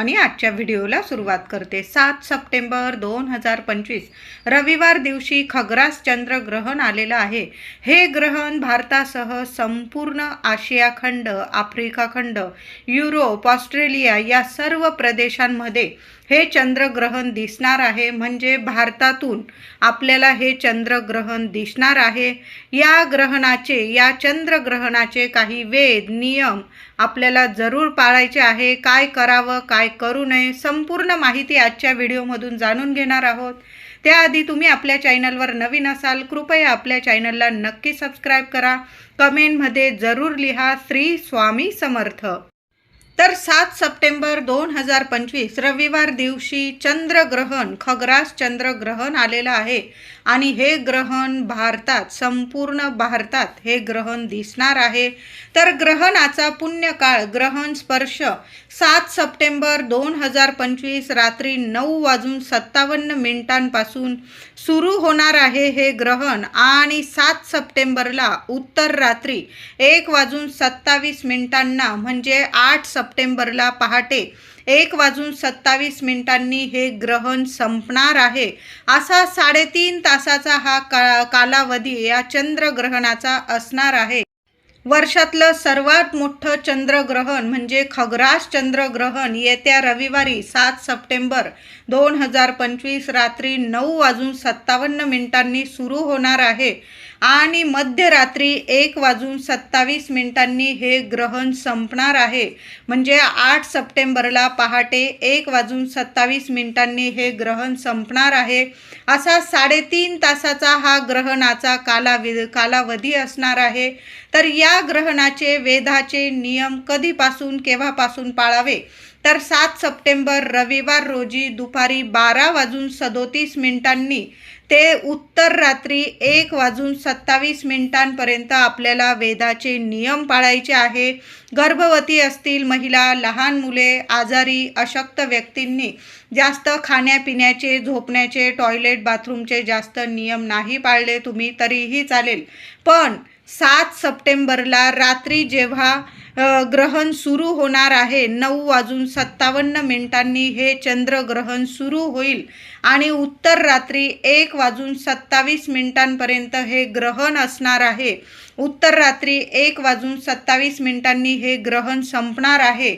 आणि आजच्या व्हिडिओला सुरुवात करते. सात सप्टेंबर दोन हजार पंचवीस रविवार दिवशी खग्रास चंद्र ग्रहण आलेलं आहे. हे ग्रहण भारतासह संपूर्ण आशिया खंड आफ्रिका खंड युरोप ऑस्ट्रेलिया या सर्व प्रदेशांमध्ये हे चंद्रग्रहण दिसणार आहे. म्हणजे भारतातून आपल्याला हे चंद्रग्रहण दिसणार आहे. या ग्रहणाचे या चंद्रग्रहणाचे काही वेद नियम आपल्याला जरूर पाळायचे आहे. काय करावं काय करू नये संपूर्ण माहिती आजच्या व्हिडिओमधून जाणून घेणार आहोत. त्याआधी तुम्ही आपल्या चॅनलवर नवीन असाल कृपया आपल्या चॅनलला नक्की सबस्क्राईब करा. कमेंटमध्ये जरूर लिहा श्री स्वामी समर्थ. तर सात सप्टेंबर दोन हजार पंचवीस रविवार दिवशी चंद्रग्रहण खग्रास चंद्रग्रहण आलेलं आहे. आणि हे ग्रहण भारतात संपूर्ण भारतात हे ग्रहण दिसणार आहे. तर ग्रहणाचा पुण्यकाळ ग्रहण स्पर्श सात सप्टेंबर दोन हजार पंचवीस रात्री नऊ वाजून सत्तावन्न मिनिटांपासून सुरू होणार आहे हे ग्रहण. आणि सात सप्टेंबरला उत्तर रात्री एक वाजून सत्तावीस मिनिटांना म्हणजे आठ सप्टेंबरला पहाटे एक वाजून सत्तावीस मिनिटांनी हे ग्रहण संपणार आहे. असा साडेतीन तासाचा हा का कालावधी या चंद्रग्रहणाचा असणार आहे. वर्षातलं सर्वात मोठं चंद्रग्रहण म्हणजे खग्रास चंद्रग्रहण येत्या रविवारी सात सप्टेंबर दोन हजार पंचवीस रात्री नऊ वाजून सत्तावन्न मिनिटांनी सुरू होणार आहे. आणि मध्यरात्री एक वाजून सत्तावीस मिनिटांनी हे ग्रहण संपणार आहे. म्हणजे आठ सप्टेंबरला पहाटे एक वाजून सत्तावीस मिनिटांनी हे ग्रहण संपणार आहे. असा साडेतीन तासाचा हा ग्रहणाचा कालावि कालावधी असणार आहे. तर या ग्रहणाचे वेधाचे नियम कधीपासून केव्हापासून पाळावे? तर सात सप्टेंबर रविवार रोजी दुपारी बारा वाजून सदोतीस मिनिटांनी ते उत्तर रात्री एक वाजून सत्तावीस मिनिटांपर्यंत आपल्याला वेदाचे नियम पाळायचे आहे. गर्भवती असतील महिला लहान मुले आजारी अशक्त व्यक्तींनी जास्त खाण्यापिण्याचे झोपण्याचे टॉयलेट बाथरूमचे जास्त नियम नाही पाळले तुम्ही तरीही चालेल. पण सात सप्टेंबरला रात्री जेव्हा ग्रहण सुरू होणार आहे नऊ वाजून सत्तावन्न मिनिटांनी हे चंद्रग्रहण सुरू होईल आणि उत्तर रात्री एक वाजून सत्तावीस मिनिटांपर्यंत हे ग्रहण असणार आहे. उत्तर रात्री एक वाजून सत्तावीस मिनिटांनी हे ग्रहण संपणार आहे.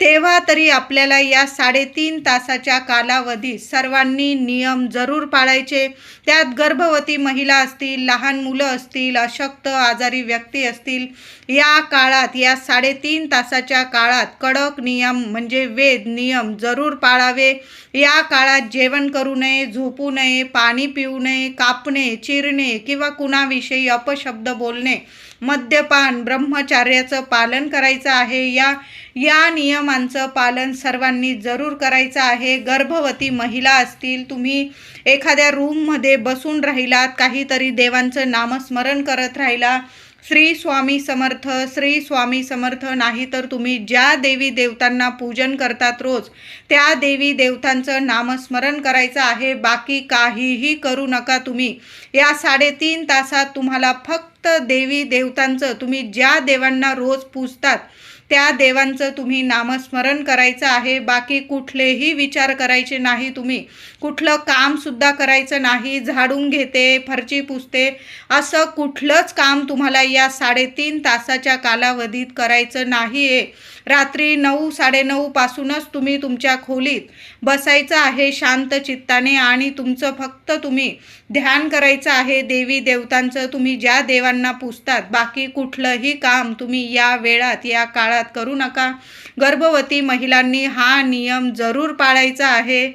तेव्हा तरी आपल्याला या साडेतीन तासाच्या कालावधीत सर्वांनी नियम जरूर पाळायचे. त्यात गर्भवती महिला असतील लहान मुलं असतील अशक्त आजारी व्यक्ती असतील या काळात या साडेतीन तासाच्या काळात कडक नियम म्हणजे वेद नियम जरूर पाळावे. या काळात जेवण करू नये झोपू नये पाणी पिऊ नये कापणे चिरणे किंवा कुणाविषयी अपशब्द बोलणे मद्यपान ब्रह्मचार्याचं पालन करायचं आहे. या या नियमांचं पालन सर्वांनी जरूर करायचं आहे. गर्भवती महिला असतील तुम्ही एखाद्या रूममध्ये बसून राहिलात काहीतरी देवांचं नामस्मरण करत राहिला श्री स्वामी समर्थ श्री स्वामी समर्थ नाही तर तुम्ही ज्या देवी देवतांना पूजन करतात रोज त्या देवी देवतांचं नामस्मरण करायचं आहे. बाकी काहीही करू नका तुम्ही. या साडेतीन तासात तुम्हाला फक्त देवी देवतांचं तुम्ही ज्या देवांना रोज पूजतात त्या देवांचं तुम्ही नामस्मरण करायचं आहे. बाकी कुठलेही विचार करायचे नाही तुम्ही. कुठलं कामसुद्धा करायचं नाही. झाडून घेते फरची पुसते. असं कुठलंच काम तुम्हाला या साडेतीन तासाच्या कालावधीत करायचं नाही आहे रात्री नऊ साडेनऊपासूनच तुम्ही तुमच्या खोलीत बसायचं आहे शांत चित्ताने आणि तुमचं फक्त तुम्ही ध्यान करायचं आहे देवी देवतांचं तुम्ही ज्या देवांना पुजतात बाकी कुठलंही काम तुम्ही या वेळात या काळात करू नका. गर्भवती महिलांनी हा नियम जरूर पाळायचा आहे.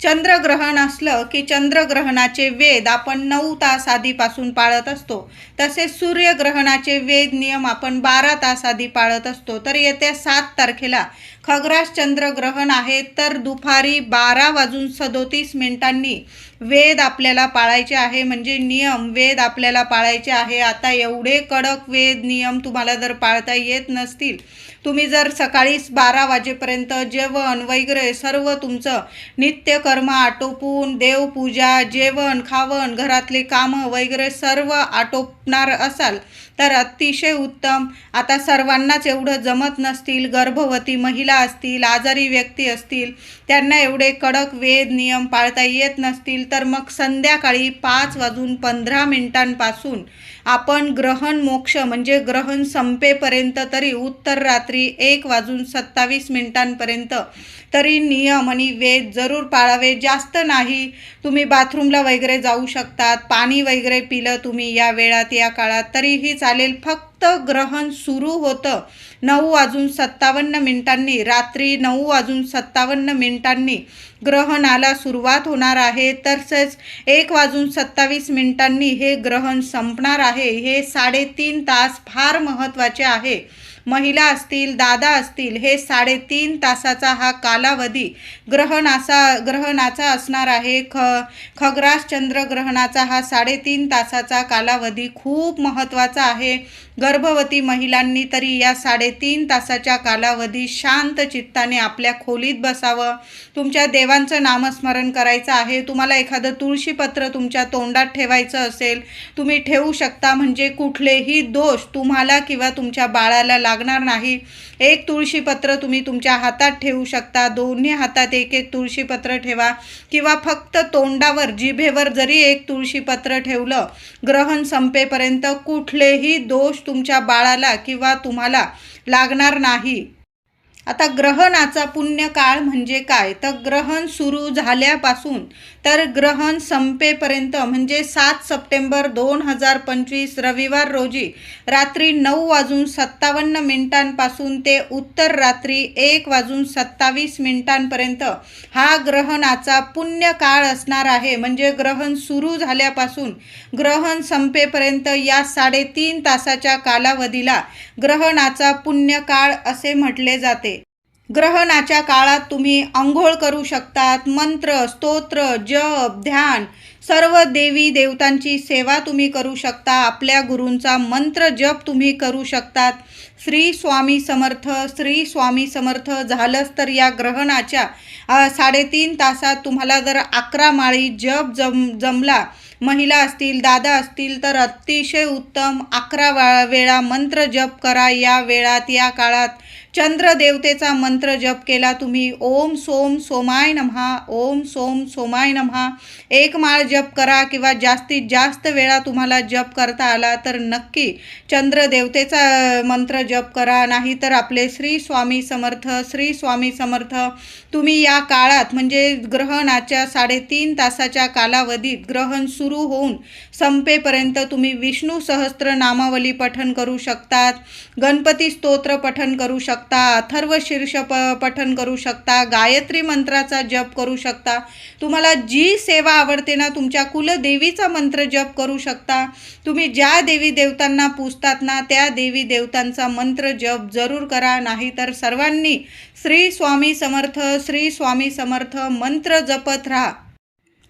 चंद्रग्रहण असलं की चंद्रग्रहणाचे वेद आपण नऊ तास आधीपासून पाळत असतो. तसेच सूर्यग्रहणाचे वेद नियम आपण बारा तास आधी पाळत असतो. तर येत्या सात तारखेला खग्रास चंद्रग्रहण आहे तर दुपारी बारा वाजून सदोतीस मिनिटांनी वेद आपल्याला पाळायचे आहे म्हणजे नियम वेद आपल्याला पाळायचे आहे. आता एवढे कडक वेद नियम तुम्हाला जर पाळता येत नसतील तुम्ही जर सकाळीच बारा वाजेपर्यंत जेवण वगैरे सर्व तुमचं नित्यकर्म आटोपून देवपूजा जेवण खावण घरातले कामं वगैरे सर्व आटोपणार असाल तर अतिशय उत्तम. आता सर्वांनाच एवढं जमत नसतील गर्भवती महिला असतील आजारी व्यक्ती असतील त्यांना एवढे कडक वेद नियम पाळता येत नसतील तर मग संध्याकाळी पाच वाजून पंधरा मिनिटांपासून आपण ग्रहण मोक्ष म्हणजे ग्रहण संपेपर्यंत तरी उत्तर रात्री एक वाजून सत्तावीस मिनिटांपर्यंत तरी नियम आणि वेद जरूर पाळावे. जास्त नाही तुम्ही बाथरूमला वगैरे जाऊ शकतात पाणी वगैरे पिलं तुम्ही या वेळात या काळात तरीही चालेल. फक्त ग्रहण सुरू होतं. नऊ वाजून सत्तावन्न मिनिटांनी रात्री नऊ वाजून सत्तावन्न मिनिटांनी ग्रहणाला सुरुवात होणार आहे. तसेच एक वाजून सत्तावीस मिनिटांनी हे ग्रहण संपणार आहे. हे साडेतीन तास फार महत्त्वाचे आहे. महिला असतील दादा असतील हे साडेतीन तासाचा हा कालावधी ग्रहणाचा ग्रहणाचा असणार आहे. ख खग्रास चंद्र ग्रहणाचा हा साडेतीन तासाचा कालावधी खूप महत्त्वाचा आहे. गर्भवती महिलांनी तरी या साडेतीन तासाच्या कालावधी शांत चित्ताने आपल्या खोलीत बसावं. तुमच्या देवांचं नामस्मरण करायचं आहे. तुम्हाला एखादं तुळशीपत्र तुमच्या तोंडात ठेवायचं असेल तुम्ही ठेवू शकता. म्हणजे कुठलेही दोष तुम्हाला किंवा तुमच्या बाळाला लागणार नाही. एक तुळशीपत्र तुम्ही तुमच्या हातात ठेवू शकता. दोन्ही हातात एक एक तुळशीपत्र ठेवा. किंवा फक्त तोंडावर जिभेवर जरी एक तुळशीपत्र ठेवलं ग्रहण संपेपर्यंत कुठलेही दोष तुमच्या बाळाला किंवा तुम्हाला लागणार नाही. आता ग्रहणाचा पुण्य काळ म्हणजे काय? तर ग्रहण सुरू झाल्यापासून तर ग्रहण संपेपर्यंत म्हणजे सात सप्टेंबर दोन हजार पंचवीस रविवार रोजी रात्री नऊ वाजून सत्तावन्न मिनिटांपासून ते उत्तर रात्री एक वाजून सत्तावीस मिनिटांपर्यंत हा ग्रहणाचा पुण्यकाळ असणार आहे. म्हणजे ग्रहण सुरू झाल्यापासून ग्रहण संपेपर्यंत या साडेतीन तासाच्या कालावधीला ग्रहणाचा पुण्य काळ असे म्हटले जाते. ग्रहणाच्या काळात तुम्ही आंघोळ करू शकतात. मंत्र स्तोत्र जप ध्यान सर्व देवी देवतांची सेवा तुम्ही करू शकता. आपल्या गुरूंचा मंत्र जप तुम्ही करू शकतात. श्री स्वामी समर्थ श्री स्वामी समर्थ झालंच तर या ग्रहणाच्या साडेतीन तासात तुम्हाला जर अकरा माळी जप जम जमला महिला असतील दादा असतील तर अतिशय उत्तम अकरा वा वेळा मंत्र जप करा. या वेळात या काळात चंद्रदेवतेचा मंत्र जप केला तुम्ही. ओम सोम सोमाय नमहा. ओम सोम सोमाय नमहा. एक माळ जप करा किंवा जास्तीत जास्त वेळा तुम्हाला जप करता आला तर नक्की चंद्रदेवतेचा मंत्र जप करा. नाही तर आपले श्री स्वामी समर्थ श्री स्वामी समर्थ तुम्ही या काळात म्हणजे ग्रहणाच्या साडेतीन तासाच्या कालावधीत ग्रहण सुरू होऊन संपेपर्यंत तुम्ही विष्णू सहस्त्र नामावली पठन करू शकतात. गणपती स्तोत्र पठन करू शकता अथर्व शीर्ष प पठन करू शकता गायत्री मंत्राचा जप करू शकता. तुम्हाला जी सेवा आवडते ना तुमच्या कुलदेवीचा मंत्र जप करू शकता. तुम्ही ज्या देवी देवतांना पूजतात ना त्या देवी देवतांचा मंत्र जप जरूर करा. नाहीतर सर्वांनी श्री स्वामी समर्थ श्री स्वामी समर्थ मंत्र जपत राहा.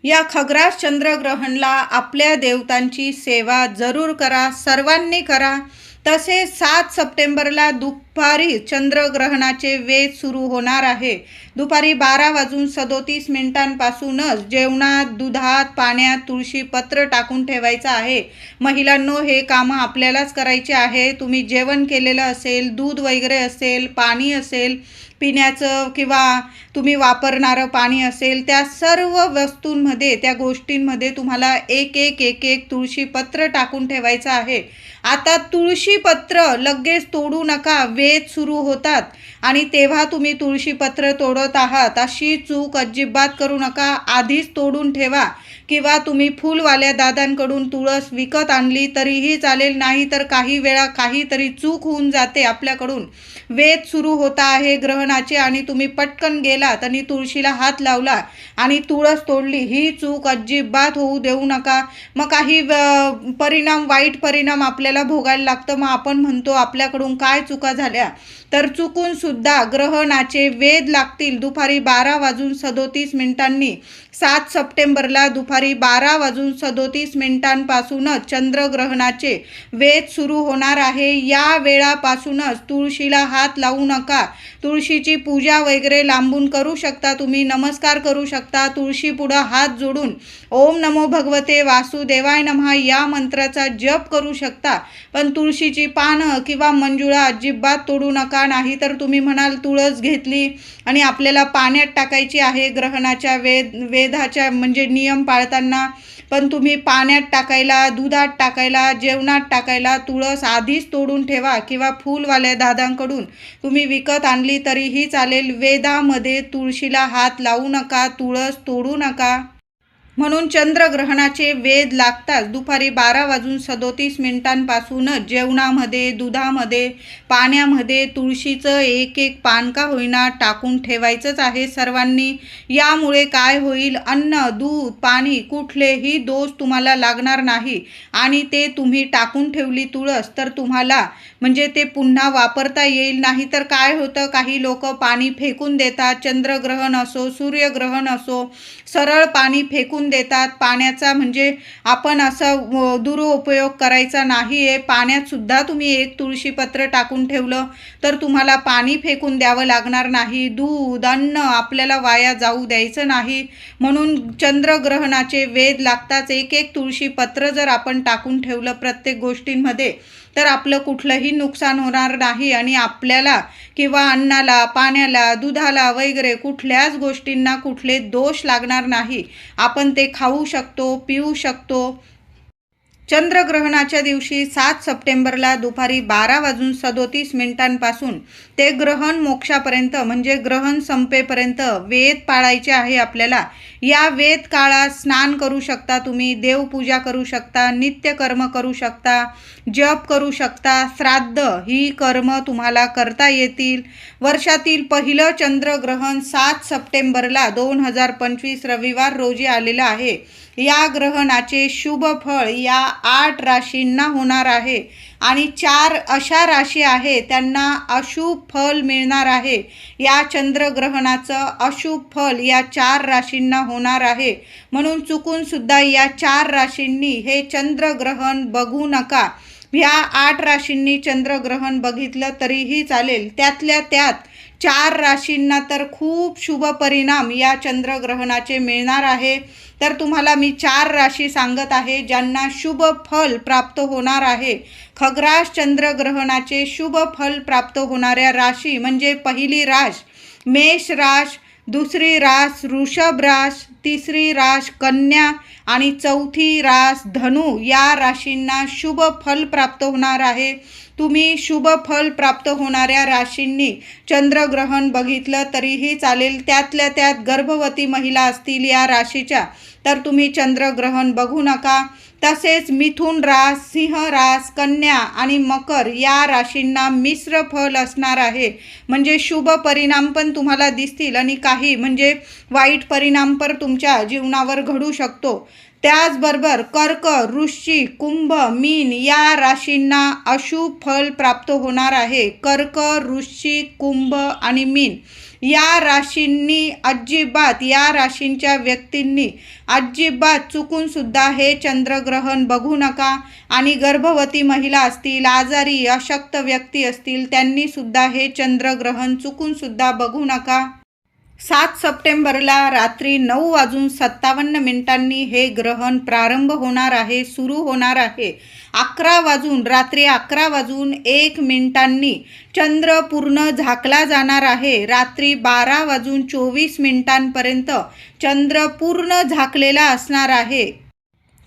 या खग्रास चंद्रग्रहणला आपल्या देवतांची सेवा जरूर करा. सर्वांनी करा. तसेच सात सप्टेंबरला दुपारी चंद्रग्रहणाचे वेध सुरू होणार आहे. दुपारी बारा वाजून सदोतीस मिनिटांपासूनच जेवणात दुधात पाण्यात तुळशी पत्र टाकून ठेवायचं आहे. महिलांनो हे कामं आपल्यालाच करायचे आहे. तुम्ही जेवण केलेलं असेल दूध वगैरे असेल पाणी असेल पिण्याचं किंवा तुम्ही वापरणारं पाणी असेल त्या सर्व वस्तूंमध्ये त्या गोष्टींमध्ये तुम्हाला एक एक एक एक तुळशीपत्र टाकून ठेवायचं आहे. आता तुळशीपत्र लगेच तोडू नका. वेध सुरू होतात. आणि तेव्हा तुम्ही तुळशीपत्र तोडत आहात अशी चूक अजिबात करू नका. आधीच तोडून ठेवा. किंवा तुम्ही फुलवाल्या दादांकडून तुळस विकत आणली तरीही चालेल नाही तर काही वेळा काहीतरी चूक होऊन जाते आपल्याकडून. वेद सुरू होता आहे ग्रहणाचे आणि तुम्ही पटकन गेलात आणि तुळशीला हात लावला आणि तुळस तोडली. ही चूक अजिबात होऊ देऊ नका. मग काही परिणाम वाईट परिणाम आपल्याला भोगायला लागतं. मग आपण म्हणतो आपल्याकडून काय चुका झाल्या? तर चुकून सुद्धा ग्रहणाचे वेध लागतील. दुपारी बारा वाजून सदोतीस मिनिटांनी सात सप्टेंबरला दुपारी बारा वाजून सदोतीस मिनिटांपासूनच चंद्रग्रहणाचे वेध सुरू होणार आहे. या वेळापासूनच तुळशीला हात लावू नका. तुळशीची पूजा वगैरे लांबून करू शकता तुम्ही नमस्कार करू शकता. तुळशी पुढं हात जोडून ओम नमो भगवते वासुदेवाय नमः या मंत्राचा जप करू शकता. पण तुळशीची पानं किंवा मंजुळा अजिबात तोडू नका. नाही तर तुम्ही म्हणाल तुळस घेतली आणि आपल्याला पाण्यात टाकायची आहे ग्रहणाच्या वेद वेधाच्या म्हणजे नियम पाळताना. पण तुम्ही पाण्यात टाकायला दुधात टाकायला जेवणात टाकायला तुळस आधीच तोडून ठेवा किंवा फूलवाल्या दादांकडून. तुम्ही विकत आणली तरीही चालेल. वेदामध्ये तुळशीला हात लावू नका तुळस तोडू नका. म्हणून चंद्रग्रहणाचे वेध लागताच दुपारी बारा वाजून सदोतीस मिनिटांपासूनच जेवणामध्ये दुधामध्ये पाण्यामध्ये तुळशीचं एक एक पान का होईना टाकून ठेवायचंच आहे सर्वांनी. यामुळे काय होईल? अन्न दूध पाणी कुठलेही दोष तुम्हाला लागणार नाही. आणि ते तुम्ही टाकून ठेवली तुळस तर तुम्हाला म्हणजे ते पुन्हा वापरता येईल. नाही तर काय होतं? काही लोक पाणी फेकून देतात. चंद्रग्रहण असो सूर्यग्रहण असो सरळ पाणी फेकून देतात. पाण्याचा म्हणजे आपण असं दुरुपयोग करायचा नाही आहे पाण्यातसुद्धा तुम्ही एक तुळशीपत्र टाकून ठेवलं तर तुम्हाला पाणी फेकून द्यावं लागणार नाही. दूध अन्न आपल्याला वाया जाऊ द्यायचं नाही. म्हणून चंद्रग्रहणाचे वेद लागताच एक एक तुळशीपत्र जर आपण टाकून ठेवलं प्रत्येक गोष्टींमध्ये तर आपलं कुठलंही नुकसान होणार नाही आणि आपल्याला किंवा अन्नाला पाण्याला दुधाला वगैरे कुठल्याच गोष्टींना कुठले दोष लागणार नाही. आपण ते खाऊ शकतो पिऊ शकतो. चंद्रग्रहणाच्या दिवशी सात सप्टेंबरला दुपारी बारा वाजून सदोतीस मिनिटांपासून ते ग्रहण मोक्षापर्यंत म्हणजे ग्रहण संपेपर्यंत वेद पाळायचे आहे आपल्याला. या वेद काळात स्नान करू शकता तुम्ही देवपूजा करू शकता नित्यकर्म करू शकता जप करू शकता श्राद्ध ही कर्म तुम्हाला करता येतील. वर्षातील पहिलं चंद्रग्रहण सात सप्टेंबरला दोन हजार पंचवीस रविवार रोजी आलेलं आहे. या ग्रहणाचे शुभ फळ या आठ राशींना होणार आहे. आणि चार अशा राशी आहे त्यांना अशुभ फल मिळणार आहे. या चंद्रग्रहणाचं अशुभ फल या चार राशींना होणार आहे. म्हणून चुकूनसुद्धा या चार राशींनी हे चंद्रग्रहण बघू नका. ह्या आठ राशींनी चंद्रग्रहण बघितलं तरीही चालेल. त्यातल्या त्यात चार राशींना तर खूप शुभ परिणाम या चंद्रग्रहणाचे मिळणार आहे. तर तुम्हाला मी चार राशी सांगत आहे ज्यांना शुभ फल प्राप्त होणार आहे. खग्रास चंद्रग्रहणाचे शुभ फल प्राप्त होणाऱ्या राशी म्हणजे पहिली राश मेष राश दुसरी रास वृषभ रास तिसरी रास कन्या आणि चौथी रास धनु या राशींना शुभ फल प्राप्त होणार आहे. तुम्ही शुभ फल प्राप्त होणाऱ्या राशींनी चंद्रग्रहण बघितलं तरीही चालेल. त्यातल्या त्यात गर्भवती महिला असतील या राशीच्या तर तुम्ही चंद्रग्रहण बघू नका. तसेच मिथुन रास सिंह रास कन्या आणि मकर या राशींना मिश्र फल असणार आहे. म्हणजे शुभ परिणाम पण तुम्हाला दिसतील आणि काही म्हणजे वाईट परिणाम पण तुमच्या जीवनावर घडू शकतो. त्याचबरोबर कर्क वृश्चिक कुंभ मीन या राशींना अशुभ फल प्राप्त होणार आहे. कर्क वृश्चिक कुंभ आणि मीन. या राशींनी अजिबात या राशींच्या व्यक्तींनी अजिबात चुकूनसुद्धा हे चंद्रग्रहण बघू नका. आणि गर्भवती महिला असतील आजारी अशक्त व्यक्ती असतील त्यांनीसुद्धा हे चंद्रग्रहण चुकूनसुद्धा बघू नका. सात सप्टेंबरला रात्री नऊ वाजून सत्तावन्न मिनिटांनी हे ग्रहण प्रारंभ होणार आहे सुरू होणार आहे. अकरा वाजून रात्री अकरा वाजून एक मिनिटांनी चंद्र पूर्ण झाकला जाणार आहे. रात्री बारा वाजून चोवीस मिनिटांपर्यंत चंद्र पूर्ण झाकलेला असणार आहे.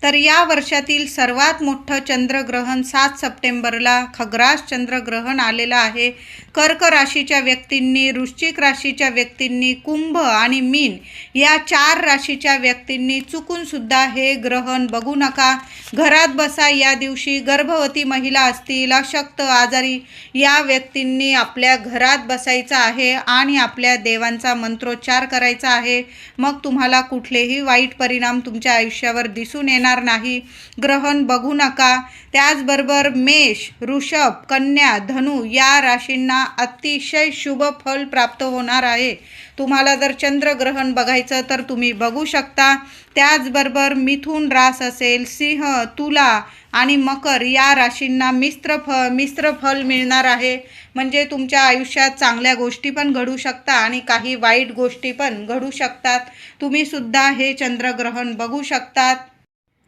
तर या वर्षातील सर्वात मोठं चंद्रग्रहण सात सप्टेंबरला खग्रास चंद्रग्रहण आलेलं आहे. कर्क राशीच्या व्यक्तींनी वृश्चिक राशीच्या व्यक्तींनी कुंभ आणि मीन या चार राशीच्या व्यक्तींनी चुकूनसुद्धा हे ग्रहण बघू नका. घरात बसा या दिवशी गर्भवती महिला असतील अशक्त आजारी या व्यक्तींनी आपल्या घरात बसायचं आहे आणि आपल्या देवांचा मंत्रोच्चार करायचा आहे. मग तुम्हाला कुठलेही वाईट परिणाम तुमच्या आयुष्यावर दिसून येणार येणार नाही. ग्रहण बघू नका. त्याचबरोबर मेष ऋषभ कन्या धनु या राशींना अतिशय शुभ फल प्राप्त होणार आहे. तुम्हाला जर चंद्रग्रहण बघायचं तर तुम्ही बघू शकता. त्याचबरोबर मिथुन रास असेल सिंह तुला आणि मकर या राशींना मिश्र फ मिश्र फल मिळणार आहे. म्हणजे तुमच्या आयुष्यात चांगल्या गोष्टी पण घडू शकता आणि काही वाईट गोष्टी पण घडू शकतात. तुम्ही सुद्धा हे चंद्रग्रहण बघू शकतात.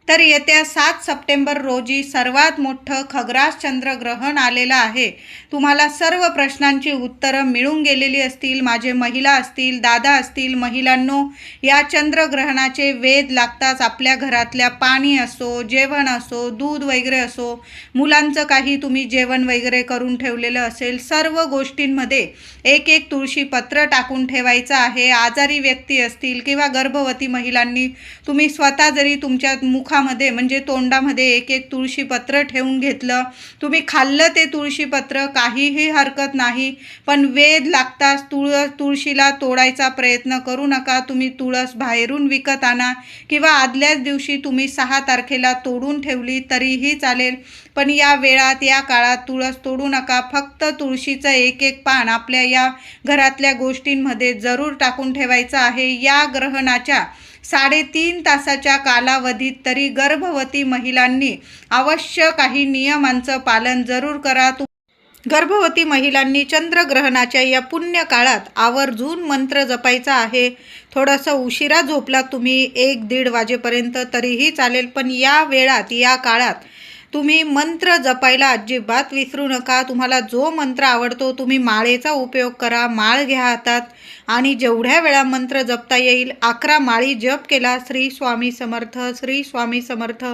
तर येत्या सात सप्टेंबर रोजी सर्वात मोठं खग्रास चंद्रग्रहण आलेलं आहे. तुम्हाला सर्व प्रश्नांची उत्तरं मिळून गेलेली असतील माझे महिला असतील दादा असतील महिलांनो या चंद्रग्रहणाचे वेध लागताच आपल्या घरातल्या पाणी असो जेवण असो दूध वगैरे असो मुलांचं काही तुम्ही जेवण वगैरे करून ठेवलेलं असेल सर्व गोष्टींमध्ये एक एक तुळशी पत्र टाकून ठेवायचं आहे. आजारी व्यक्ती असतील किंवा गर्भवती महिलांनी तुम्ही स्वतः जरी तुमच्या मुखा मुखामध्ये म्हणजे तोंडामध्ये एक एक तुळशीपत्र ठेवून घेतलं. तुम्ही खाल्लं ते तुळशीपत्र काहीही हरकत नाही. पण वेद लागताच तुळ तुळशीला तोडायचा प्रयत्न करू नका. तुम्ही तुळस बाहेरून विकत आणा. किंवा आदल्याच दिवशी तुम्ही सहा तारखेला तोडून ठेवली तरीही चालेल. पण या वेळात या काळात तुळस तोडू नका. फक्त तुळशीचं एक एक पान आपल्या या घरातल्या गोष्टींमध्ये जरूर टाकून ठेवायचं आहे. या ग्रहणाच्या साडेतीन तासाच्या कालावधीत तरी गर्भवती महिलांनी अवश्य काही नियमांचं पालन जरूर करा. गर्भवती महिलांनी चंद्रग्रहणाच्या या पुण्य काळात आवर्जून मंत्र जपायचा आहे. थोडंसं उशिरा झोपला तुम्ही एक दीड वाजेपर्यंत तरीही चालेल पण या वेळात या काळात तुम्ही मंत्र जपायला अजिबात विसरू नका. तुम्हाला जो मंत्र आवडतो तुम्ही माळेचा उपयोग करा. माळ घ्या हातात आणि जेवढ्या वेळा मंत्र जपता येईल अकरा माळी जप केला. श्री स्वामी समर्थ श्री स्वामी समर्थ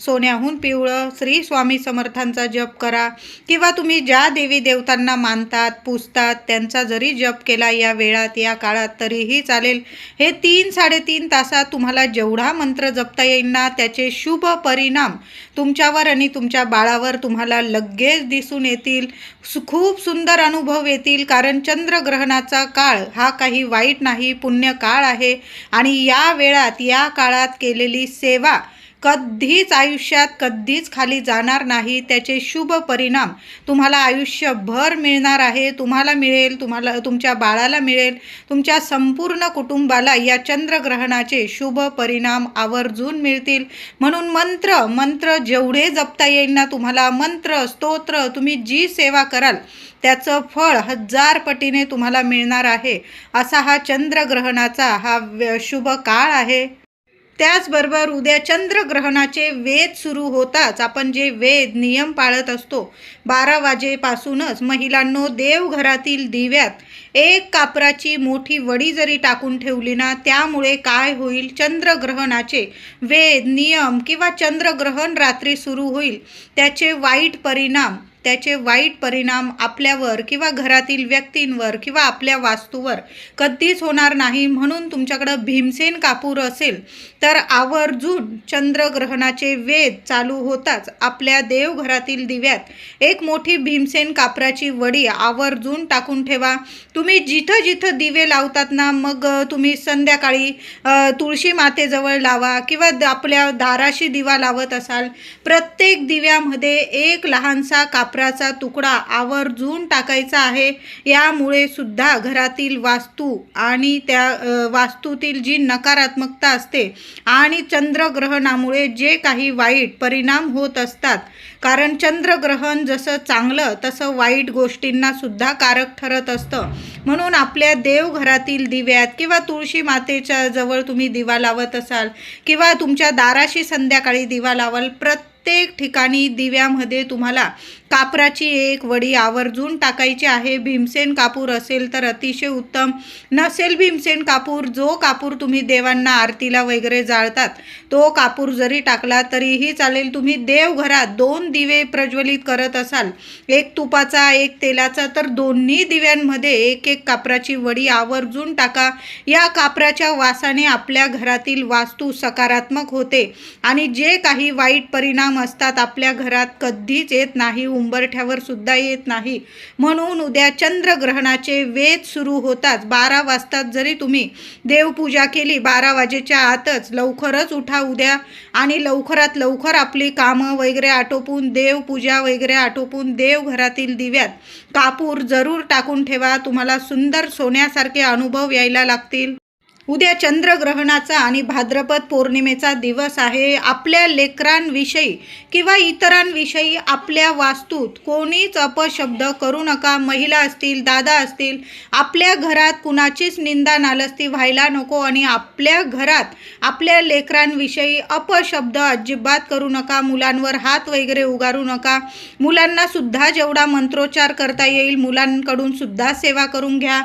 सोन्याहून पिवळं. श्री स्वामी समर्थांचा जप करा. किंवा तुम्ही ज्या देवी देवतांना मानतात पूजतात त्यांचा जरी जप केला या वेळात या काळात तरीही चालेल. हे तीन साडेतीन तासात तुम्हाला जेवढा मंत्र जपता येईल ना त्याचे शुभ परिणाम तुमच्यावर आणि तुमच्या बाळावर तुम्हाला लगेच दिसून येतील सु खूप सुंदर अनुभव येतील कारण चंद्रग्रहणाचा काळ हा काही वाईट नाही पुण्य काळ आहे. आणि या वेळात या काळात केलेली सेवा कधीच आयुष्यात कधीच खाली जाणार नाही. त्याचे शुभ परिणाम तुम्हाला आयुष्यभर मिळणार आहे. तुम्हाला मिळेल तुम्हाला तुमच्या बाळाला मिळेल तुमच्या संपूर्ण कुटुंबाला या चंद्रग्रहणाचे शुभ परिणाम आवर्जून मिळतील. म्हणून मंत्र मंत्र जेवढे जपता येईल ना तुम्हाला मंत्र स्तोत्र तुम्ही जी सेवा कराल त्याचं फळ हजार पटीने तुम्हाला मिळणार आहे. असा हा चंद्रग्रहणाचा हा व्य- शुभ काळ आहे. त्याचबरोबर उद्या चंद्रग्रहणाचे वेद सुरू होताच. आपण जे वेद नियम पाळत असतो बारा वाजेपासूनच महिलांनो देवघरातील दिव्यात एक कापराची मोठी वडी जरी टाकून ठेवली ना त्यामुळे काय होईल? चंद्रग्रहणाचे वेद नियम किंवा चंद्रग्रहण रात्री सुरू होईल त्याचे वाईट परिणाम त्याचे वाईट परिणाम आपल्यावर किंवा घरातील व्यक्तींवर किंवा आपल्या वास्तूवर कधीच होणार नाही. म्हणून तुमच्याकडं भीमसेन कापूर असेल तर आवर्जून चंद्रग्रहणाचे वेध चालू होताच आपल्या देवघरातील दिव्यात एक मोठी भीमसेन कापराची वडी आवर्जून टाकून ठेवा. तुम्ही जिथं जिथं दिवे लावतात ना मग तुम्ही संध्याकाळी तुळशी मातेजवळ लावा किंवा द- आपल्या दाराशी दिवा लावत असाल. प्रत्येक दिव्यामध्ये एक लहानसा कापराचा तुकडा आवर्जून टाकायचा आहे. यामुळे सुद्धा घरातील वास्तू आणि त्या वास्तूतील जी नकारात्मकता असते आणि चंद्रग्रहणामुळे जे काही वाईट परिणाम होत असतात कारण चंद्रग्रहण जसं चांगलं तसं वाईट गोष्टींना सुद्धा कारक ठरत असतं. म्हणून आपल्या देवघरातील दिव्यात किंवा तुळशी मातेच्या जवळ तुम्ही दिवा लावत असाल किंवा तुमच्या दाराशी संध्याकाळी दिवा लावाल प्रत्येक ठिकाणी दिव्यामध्ये तुम्हाला कापराची एक वडी आवर्जून टाकायची आहे. भीमसेन कापूर असेल तर अतिशय उत्तम. नसेल भीमसेन कापूर जो कापूर तुम्ही देवांना आरतीला वगैरे जाळतात तो कापूर जरी टाकला तरीही चालेल. तुम्ही देवघरात दोन दिवे प्रज्वलित करत असाल एक तुपाचा एक तेलाचा तर दोन्ही दिव्यांमध्ये एक एक कापराची वडी आवर्जून टाका. या कापराच्या वासाने आपल्या घरातील वास्तू सकारात्मक होते आणि जे काही वाईट परिणाम असतात आपल्या घरात कधीच येत नाही. उंबरठ्यावर सुद्धा येत नाही. म्हणून उद्या चंद्रग्रहणाचे वेध सुरू होताच. बारा वाजतात जरी तुम्ही देवपूजा केली बारा वाजेच्या आतच लवकरच उठा उद्या आणि लवकरात लवकर आपली कामं वगैरे आटोपून देवपूजा वगैरे आटोपून देवघरातील दिव्यात कापूर जरूर टाकून ठेवा. तुम्हाला सुंदर सोन्यासारखे अनुभव यायला लागतील. उद्या चंद्रग्रहणाचा आणि भाद्रपद पौर्णिमेचा दिवस आहे. आपल्या लेकरांविषयी किंवा इतरांविषयी आपल्या वास्तूत कोणीच अपशब्द करू नका. महिला असतील दादा असतील आपल्या घरात कुणाचीच निंदा नालस्ती व्हायला नको आणि आपल्या घरात आपल्या लेकरांविषयी अपशब्द अजिबात करू नका. मुलांवर हात वगैरे उगारू नका. मुलांना सुद्धा जेवढा मंत्रोच्चार करता येईल मुलांकडून सुद्धा सेवा करून घ्या.